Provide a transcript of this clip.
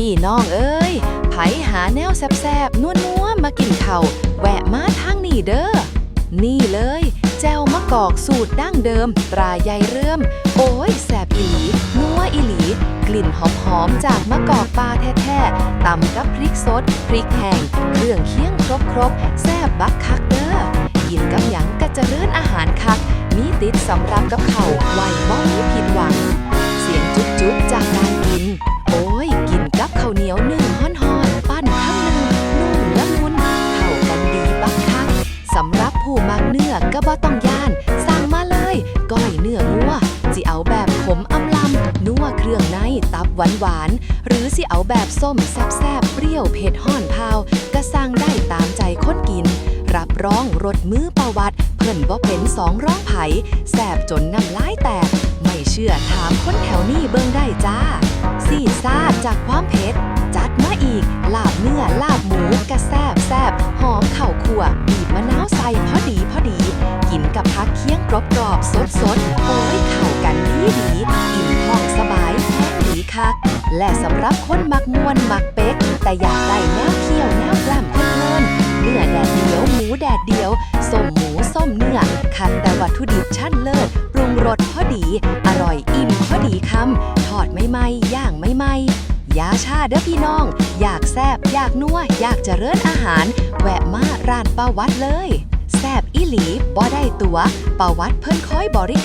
พี่น้องเอ้ย ไผหาแนวแซบๆนัวๆมากินเข้าแวะมาทางนี่เด้อ นี่เลย แจวมะกอกสูตรดั้งเดิม ตรายายเรื่ม โอ้ยแสบอีหลี นัวอีหลี กลิ่นหอมๆ จากมะกอกปลาแท้ๆตำกับพริกสด พริกแห้งเครื่องเคียงครบๆ แซบบักคักเด้อกินกับหยังก็จะเลื่อนอาหารคัก มีติดสำรับกับเขาไว้บ่มีผิดหวัง เนื้อก็บ่ต้องย่าน สั่งมาเลยก้อยเนื้องัวสิเอาแบบขมอำลำนัวเครื่องในตับหวานหวานหรือสิเอาแบบส้มแซบๆเปรี้ยวเผ็ดห่อนพาวก็สั่งได้ตามใจคนกิน รับรองรสมือประวัติเพิ่นบ่เป็นสองร้องไผ่แซบจนน้ำลายแตก ไม่เชื่อถามคนแถวนี้เบิ่งได้จ้าซีดซาดจากความเผ็ดจัดมาอีกลาบเนื้อลาบหมูกระแซบแซบหอมเข่าวคั่วบี กับพักเคียงกรอบกรอบสดสดๆโอ้ยเข้ากันดีดีอิ่มท้องสบายแท้ดีคัก และสำหรับคนมักมวนมักเป็กแต่อยากได้แนวเคี่ยวแนวกล้ำเพลินเนื้อแดดเดียวหมูแดดเดียวส้มหมูส้มเนื้อคัดแต่วัตถุดิบชั้นเลิศปรุงรสพอดี อร่อยอิ่มพอดีคำทอดไม่ไหมย่างไม่ไหมยาชาเด้อพี่น้อง อยากแซบอยากนัวอยากเจริญอาหาร แวะมาร้านป้าวัดเลย แซบอีหลีบ่ได้ ตัวป้าวัดเพิ่นคอยบริ